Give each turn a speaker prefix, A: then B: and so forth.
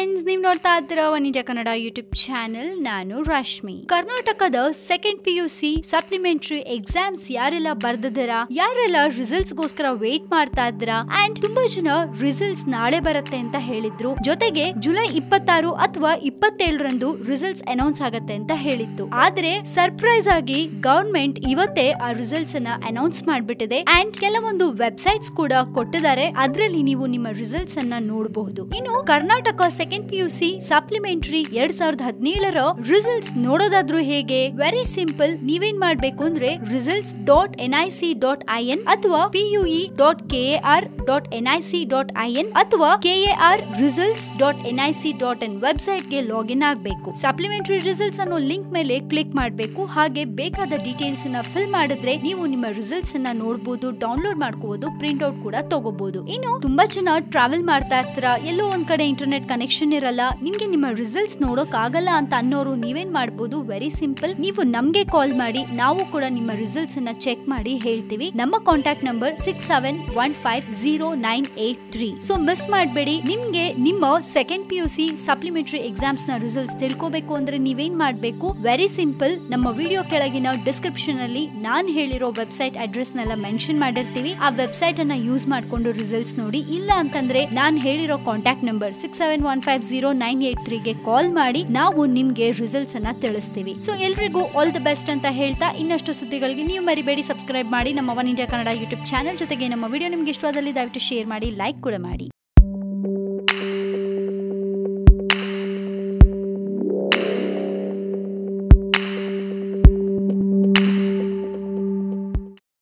A: Friends, ನೀವು ನೋಡ್ತಾ ಇದ್ದೀರಾ ಇಂಡಿಯಾ ಕನ್ನಡ ಯೂಟ್ಯೂಬ್ ಚಾನೆಲ್. ನಾನು ರಶ್ಮಿ. ಕರ್ನಾಟಕದ second P U C supplementary exams ಯಾರೆಲ್ಲ ಬರ್ದಿದ್ದೀರಾ? ಯಾರೆಲ್ಲ ರಿಸಲ್ಟ್ಸ್ ಗೋಸ್ಕರ ವೇಟ್ ಮಾಡ್ತಾ ಇದ್ದೀರಾ? ಅಂಡ್ ತುಂಬಾ ಜನ ರಿಸಲ್ಟ್ಸ್ ನಾಳೆ ಬರುತ್ತೆ ಅಂತ ಹೇಳಿದ್ರು. ಜೊತೆಗೆ ಜುಲೈ ಇಪ್ಪತ್ತಾರು ಅಥವಾ ಇಪ್ಪತ್ತೇಳರಂದು ರಿಸಲ್ಟ್ಸ್ ಅನೌನ್ಸ್ ಆಗತ್ತೆ ಅಂತ ಹೇಳಿತ್ತು. ಆದ್ರೆ ಸರ್ಪ್ರೈಸ್ ಆಗಿ ಗವರ್ಮೆಂಟ್ ಇವತ್ತೇ ಆ ರಿಸಲ್ಟ್ಸ್ ಅನ್ನ ಅನೌನ್ಸ್ ಮಾಡ್ಬಿಟ್ಟಿದೆ. ಅಂಡ್ ಕೆಲವೊಂದು ವೆಬ್ಸೈಟ್ಸ್ ಕೂಡ ಕೊಟ್ಟಿದ್ದಾರೆ. ಅದ್ರಲ್ಲಿ ನೀವು ನಿಮ್ಮ ರಿಸಲ್ಟ್ಸ್ ಅನ್ನ ನೋಡಬಹುದು. ಇನ್ನು Karnataka P U C supplementary ಎರಡ್ ಸಾವಿರದ ಹದಿನೇಳರ ರಿಸಲ್ಟ್ಸ್ ನೋಡೋದಾದ್ರೂ ಹೇಗೆ? ವೆರಿ ಸಿಂಪಲ್ ನೀವೇನ್ ಮಾಡ್ಬೇಕು ಅಂದ್ರೆ results dot N I C dot I N ಅಥವಾ P U E dot K R dot N I C dot I N ಅಥವಾ K A R results dot N I C dot IN ವೆಬ್ಸೈಟ್ಗೆ login ಆಗಬೇಕು. Supplementary results ಅನ್ನೋ link ಮೇಲೆ click ಮಾಡಬೇಕು. ಹಾಗೆ ಬೇಕಾದ details ಅನ್ನ ಫಿಲ್ ಮಾಡಿದ್ರೆ ನೀವು ನಿಮ್ಮ ರಿಸಲ್ಟ್ಸ್ ಅನ್ನ ನೋಡಬಹುದು ಡೌನ್ಲೋಡ್ ಮಾಡ್ಕೋಬಹುದು ಪ್ರಿಂಟ್ ಔಟ್ ಕೂಡ ತಗೋಬಹುದು ಇನ್ನು ತುಂಬಾ ಜನ ಟ್ರಾವೆಲ್ ಮಾಡ್ತಾ ಇರ್ತೀರಾ? ಎಲ್ಲೋ ಒಂದ್ ಕಡೆ ಇಂಟರ್ನೆಟ್ ಕನೆಕ್ಷನ್ ಇರಲ್ಲ. ನಿಮ್ಗೆ ನಿಮ್ಮ ರಿಸಲ್ಟ್ಸ್ ನೋಡೋಕ್ ಆಗಲ್ಲ ಅಂತ ಅನ್ನೋರು ನೀವೇನ್ ಮಾಡಬಹುದು ವೆರಿ ಸಿಂಪಲ್ ನೀವು ನಮ್ಗೆ ಕಾಲ್ ಮಾಡಿ, ನಾವು ಕೂಡ ನಿಮ್ಮ ರಿಸಲ್ಟ್ಸ್ ಅನ್ನ ಚೆಕ್ ಮಾಡಿ ಹೇಳ್ತೀವಿ. ನಮ್ಮ contact number six seven one five zero nine eight three so miss ಮಾಡಬೇಡಿ. ನಿಮ್ಗೆ ನಿಮ್ಮ second P U C supplementary ಎಕ್ಸಾಮ್ಸ್ನ results ತಿಳ್ಕೋಬೇಕು ಅಂದ್ರೆ ನೀವೇನ್ ಮಾಡಬೇಕು? ವೆರಿ ಸಿಂಪಲ್ ನಮ್ಮ ವಿಡಿಯೋ ಕೆಳಗಿನ ಡಿಸ್ಕ್ರಿಪ್ಷನ್ ಅಲ್ಲಿ ನಾನ್ ಹೇಳಿರೋ ವೆಬ್ಸೈಟ್ ಅಡ್ರೆಸ್ ನೆಲ್ಲ ಮೆನ್ಷನ್ ಮಾಡಿರ್ತೀವಿ. ಆ ವೆಬ್ಸೈಟ್ ಅನ್ನ ಯೂಸ್ ಮಾಡ್ಕೊಂಡು ರಿಸಲ್ಟ್ಸ್ ನೋಡಿ. ಇಲ್ಲ ಅಂತಂದ್ರೆ ನಾನ್ ಹೇಳಿರೋ contact number six seven one five zero nine eight ತ್ರೀಗೆ call ಮಾಡಿ. ನಾವು ನಿಮ್ಗೆ ರಿಸಲ್ಟ್ಸ್ ಅನ್ನ ತಿಳಿಸ್ತೀವಿ. ಸೊ ಎಲ್ರಿಗೂ ಆಲ್ ದ ಬೆಸ್ಟ್ ಅಂತ ಹೇಳ್ತಾ ಇನ್ನಷ್ಟು ಸುದ್ದಿಗಳಿಗೆ ನೀವು ಮರಿಬೇಡಿ. ಸಬ್ಸ್ಕ್ರೈಬ್ ಮಾಡಿ. ನಮ್ಮ One India Kannada YouTube channel ಜೊತೆಗೆ ನಮ್ಮ ವಿಡಿಯೋ ನಿಮ್ಗೆ ಇಷ್ಟವಾದಲ್ಲಿ ದಯವಿಟ್ಟು ಶೇರ್ ಮಾಡಿ ಲೈಕ್ ಕೂಡ ಮಾಡಿ.